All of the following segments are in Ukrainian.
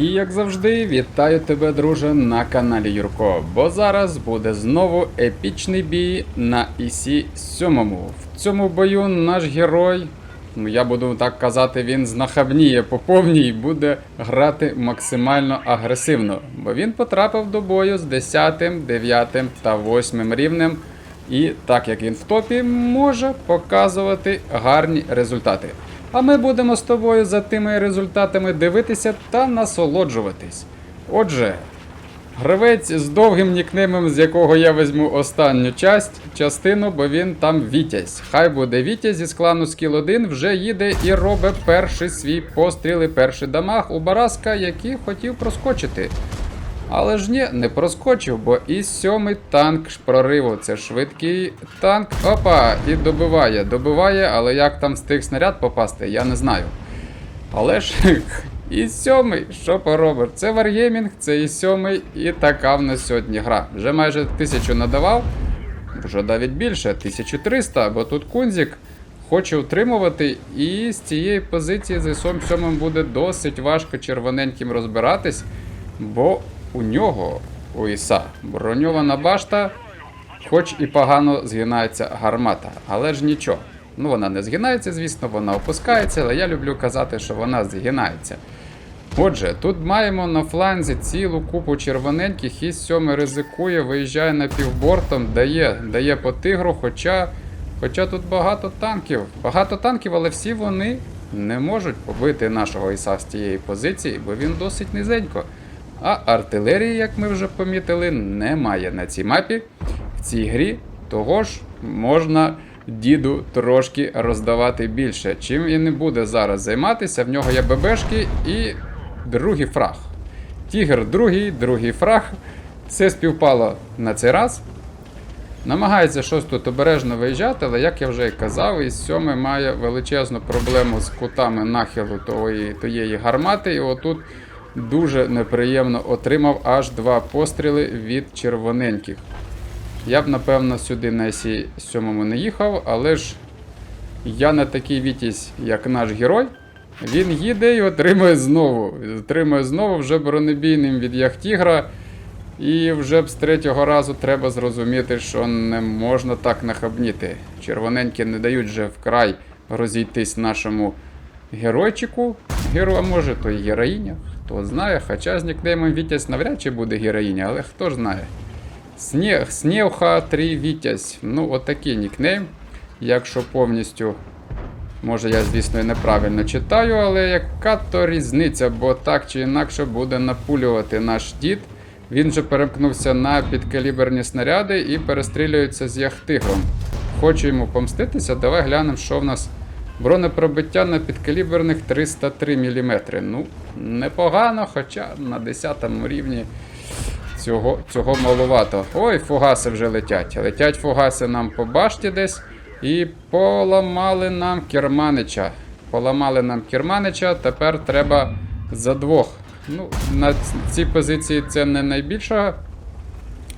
І як завжди, вітаю тебе, друже, на каналі Юрко. Бо зараз буде знову епічний бій на ІСі 7. В цьому бою наш герой, ну я буду так казати, він знахабніє по повній і буде грати максимально агресивно. Бо він потрапив до бою з 10, 9 та 8 рівнем. І так як він в топі, може показувати гарні результати. А ми будемо з тобою за тими результатами дивитися та насолоджуватись. Отже, гравець з довгим нікнеймом, з якого я візьму останню часть, частину, бо він там Вітязь. Хай буде Вітязь із клану Скіл 1 вже їде і робить перший свій постріл і перший дамаг у Бараска, який хотів проскочити. Але ж ні, не проскочив, бо і сьомий танк ж прориву. Це швидкий танк. Опа! І добиває. Добиває, але як там встиг снаряд попасти, я не знаю. Але ж і сьомий, що поробиш? Це Варгеймінг, це і сьомий, і така в нас сьогодні гра. Вже майже тисячу надавав, вже навіть більше, 1300, бо тут Кунзік хоче утримувати, і з цієї позиції з ісом сьомим буде досить важко червоненьким розбиратись, бо у нього, у Іса, броньована башта, хоч і погано згинається гармата, але ж нічого. Ну, вона не згинається, звісно, вона опускається, але я люблю казати, що вона згинається. Отже, тут маємо на фланзі цілу купу червоненьких, і сьомий ризикує, виїжджає напівбортом, дає, дає по тигру, хоча, хоча тут багато танків. Багато танків, але всі вони не можуть побити нашого Іса з тієї позиції, бо він досить низенько. А артилерії, як ми вже помітили, немає на цій мапі. В цій грі того ж можна діду трошки роздавати більше. Чим він не буде зараз займатися, в нього є ББшки і другий фраг. Тігр другий, другий фраг. Все співпало на цей раз. Намагається щось тут обережно виїжджати, але як я вже і казав, із сьомий має величезну проблему з кутами нахилу тої, тієї гармати. І отут дуже неприємно отримав аж два постріли від червоненьких. Я б, напевно, сюди на сі 7 не їхав, але ж я не такий вітязь, як наш герой. Він їде і отримує знову. Отримує знову вже бронебійним від Яхтігра. І вже б з третього разу треба зрозуміти, що не можна так нахабніти. Червоненькі не дають вже вкрай розійтись нашому геройчику. Геро, а може, то і героїня. Хто знає, хоча з нікнеймом Вітязь навряд чи буде героїня, але хто ж знає. Сніг, Снєвха 3 Вітязь. Ну, отакий нікнейм. Якщо повністю. Може, я, звісно, і неправильно читаю, але яка то різниця, бо так чи інакше буде напулювати наш дід. Він же перемкнувся на підкаліберні снаряди і перестрілюється з яхтигром. Хочу йому помститися, давай глянемо, що в нас. Бронепробиття на підкаліберних 303 мм. Ну, непогано, хоча на 10 рівні цього, цього маловато. Ой, фугаси вже летять. Летять фугаси нам по башті десь. І поламали нам керманича. Поламали нам керманича, тепер треба за двох. Ну, на цій позиції це не найбільша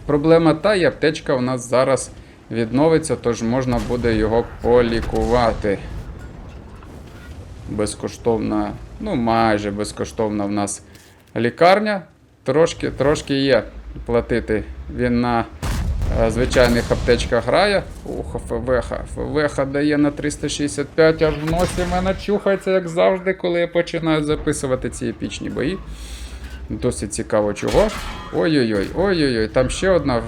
проблема, та й аптечка у нас зараз відновиться, тож можна буде його полікувати. Безкоштовна, ну майже безкоштовна в нас лікарня. Трошки, трошки є платити. Він на е, звичайних аптечках грає. Ух, ФВХ. ФВХ дає на 365, аж в носі мене чухається, як завжди, коли я починаю записувати ці епічні бої. Досить цікаво чого. Ой-ой-ой, ой-ой-ой, там ще одна.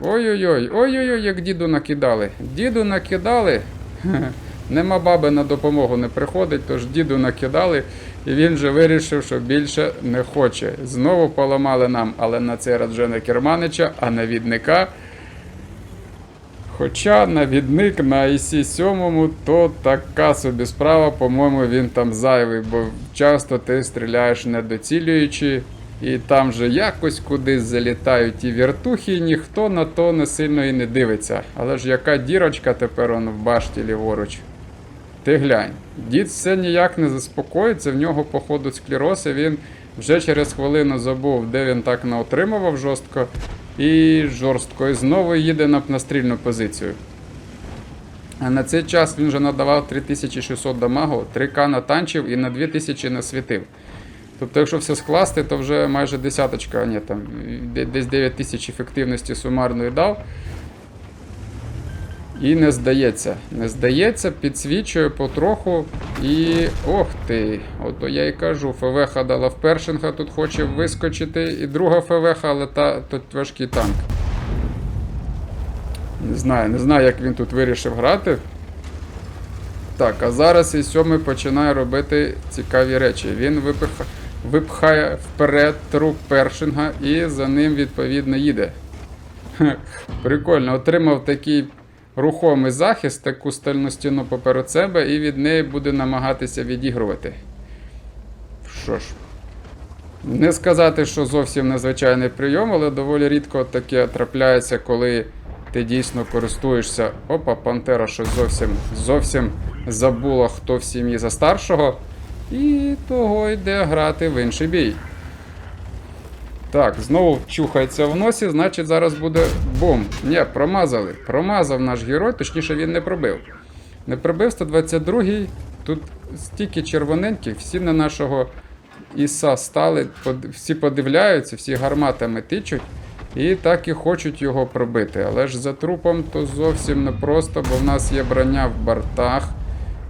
Ой-ой-ой, ой-ой-ой, як діду накидали. Діду накидали. Нема баби на допомогу не приходить, тож діду накидали, і він вже вирішив, що більше не хоче. Знову поламали нам, але на цей раз вже не керманича, а навідника. Хоча навідник на IC 7 то така собі справа, по-моєму, він там зайвий, бо часто ти стріляєш не доцілюючи, і там же якось кудись залітають ті віртухи, і ніхто на то не сильно і не дивиться. Але ж яка дірочка тепер он в башті ліворуч. Ти глянь, дід все ніяк не заспокоїться, в нього, походу, склероз, і він вже через хвилину забув, де він так наотримував жорстко, і жорстко, і знову їде на настрільну позицію. А на цей час він вже надавав 3600 дамагу, 3К натанчив і на 2000 насвітив. Тобто, якщо все скласти, то вже майже десяточка, ні, там десь 9 тисяч ефективності сумарної дав. І не здається. Не здається, підсвічує потроху. І. Ох ти! Ото я і кажу, ФВХ дала в першинга, тут хоче вискочити. І друга ФВХ, але та, тут важкий танк. Не знаю, не знаю, як він тут вирішив грати. Так, а зараз і сьомий починає робити цікаві речі. Він випиха... випхає вперед труп першинга і за ним відповідно їде. Прикольно, отримав такий рухомий захист, таку стальну стіну поперед себе, і від неї буде намагатися відігрувати. Що ж, не сказати, що зовсім незвичайний прийом, але доволі рідко таке трапляється, коли ти дійсно користуєшся. Опа, Пантера щось зовсім зовсім забула, хто в сім'ї за старшого. І того йде грати в інший бій. Так, знову чухається в носі, значить зараз буде бум. Ні, промазали. Промазав наш герой, точніше він не пробив. Не пробив 122-й. Тут стільки червоненьких, всі на нашого Іса стали, всі подивляються, всі гарматами тичуть. І так і хочуть його пробити. Але ж за трупом то зовсім непросто, бо в нас є броня в бортах.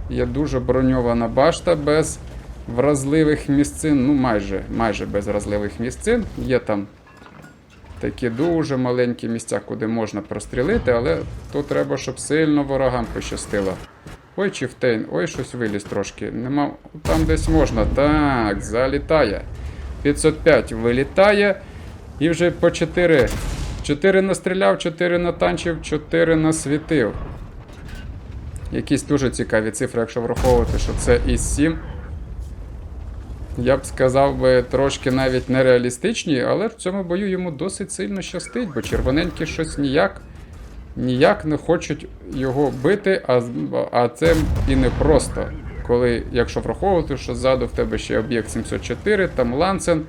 Є дуже броньована башта без вразливих місцин. Ну, майже, майже без вразливих місцин. Є там такі дуже маленькі місця, куди можна прострілити, але то треба, щоб сильно ворогам пощастило. Ой, Чіфтейн, ой, щось виліз трошки. Нема. Там десь можна. Так, залітає. 505 вилітає. І вже по 4. 4 настріляв, 4 натанчив, 4 насвітив. Якісь дуже цікаві цифри, якщо враховувати, що це із 7. Я б сказав би трошки навіть нереалістичні, але в цьому бою йому досить сильно щастить, бо червоненькі щось ніяк ніяк не хочуть його бити, а, а це і не просто. Коли, якщо враховувати, що ззаду в тебе ще об'єкт 704, там ланцен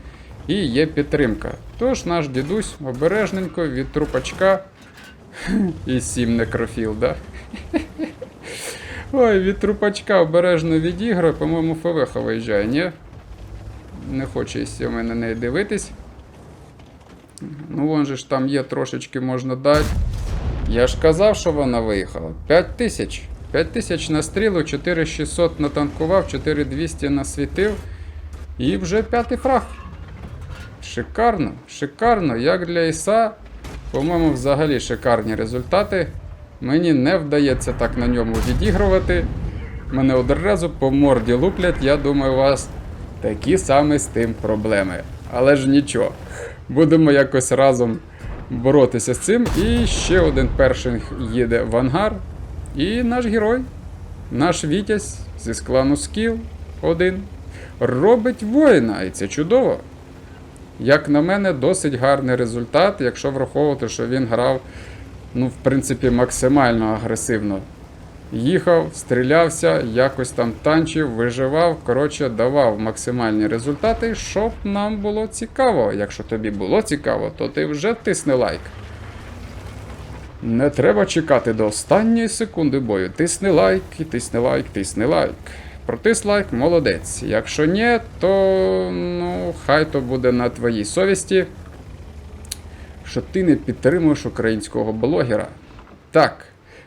і є підтримка. Тож наш дідусь обережненько від трупачка і 7 некрофіл, да? Ой, від трупачка обережно відіграє, по-моєму, ФВХ виїжджає, ні? Не хоче із сьомий на неї дивитись. Ну, вон же ж там є трошечки можна дати. Я ж казав, що вона виїхала. 5 тисяч. 5 тисяч на стрілу, 4600 натанкував, 4200 насвітив. І вже п'ятий фраг. Шикарно, шикарно. Як для Іса, по-моєму, взагалі шикарні результати. Мені не вдається так на ньому відігрувати. Мене одразу по морді луплять. Я думаю, вас такі самі з тим проблеми. Але ж нічого. Будемо якось разом боротися з цим. І ще один перший їде в ангар. І наш герой, наш Вітязь зі склану Скіл один робить воїна, і це чудово. Як на мене, досить гарний результат, якщо враховувати, що він грав, ну, в принципі, максимально агресивно. Їхав, стрілявся, якось там танчив, виживав. Коротше, давав максимальні результати, щоб нам було цікаво. Якщо тобі було цікаво, то ти вже тисни лайк. Не треба чекати до останньої секунди бою. Тисни лайк і тисни лайк, тисни лайк. Протис лайк, молодець. Якщо ні, то ну, хай то буде на твоїй совісті, що ти не підтримуєш українського блогера. Так,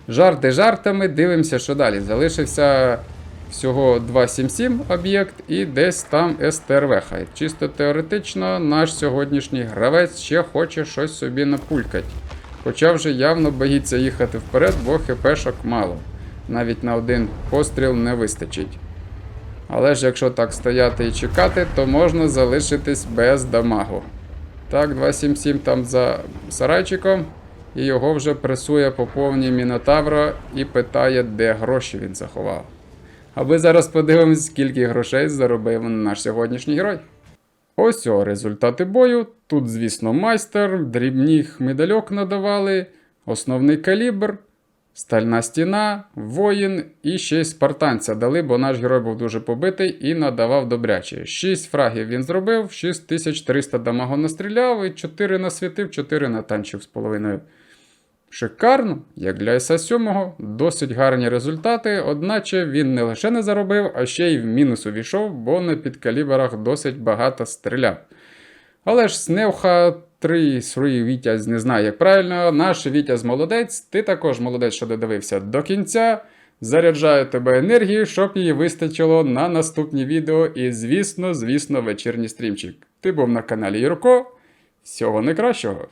жарти жартами, дивимося, що далі. Залишився всього 277 об'єкт і десь там СТРВ. Хай. Чисто теоретично, наш сьогоднішній гравець ще хоче щось собі напулькать. Хоча вже явно боїться їхати вперед, бо хпшок мало. Навіть на один постріл не вистачить. Але ж якщо так стояти і чекати, то можна залишитись без дамагу. Так, 277 там за сарайчиком, і його вже пресує по повній Мінотавра і питає, де гроші він заховав. А ми зараз подивимось, скільки грошей заробив наш сьогоднішній герой. Ось о, результати бою. Тут, звісно, майстер, дрібних медальок надавали, основний калібр, стальна стіна, воїн і ще й спартанця дали, бо наш герой був дуже побитий і надавав добряче. 6 фрагів він зробив, 6300 дамагу настріляв і 4 насвітив, 4 натанчив з половиною. Шикарно, як для СА-7, досить гарні результати, одначе він не лише не заробив, а ще й в мінус увійшов, бо на підкаліберах досить багато стріляв. Але ж Сневха 3 свої Вітязь не знаю, як правильно. Наш Вітязь молодець, ти також молодець, що додивився до кінця. Заряджаю тебе енергією, щоб її вистачило на наступні відео і, звісно, звісно, вечірній стрімчик. Ти був на каналі Юрко. Всього найкращого!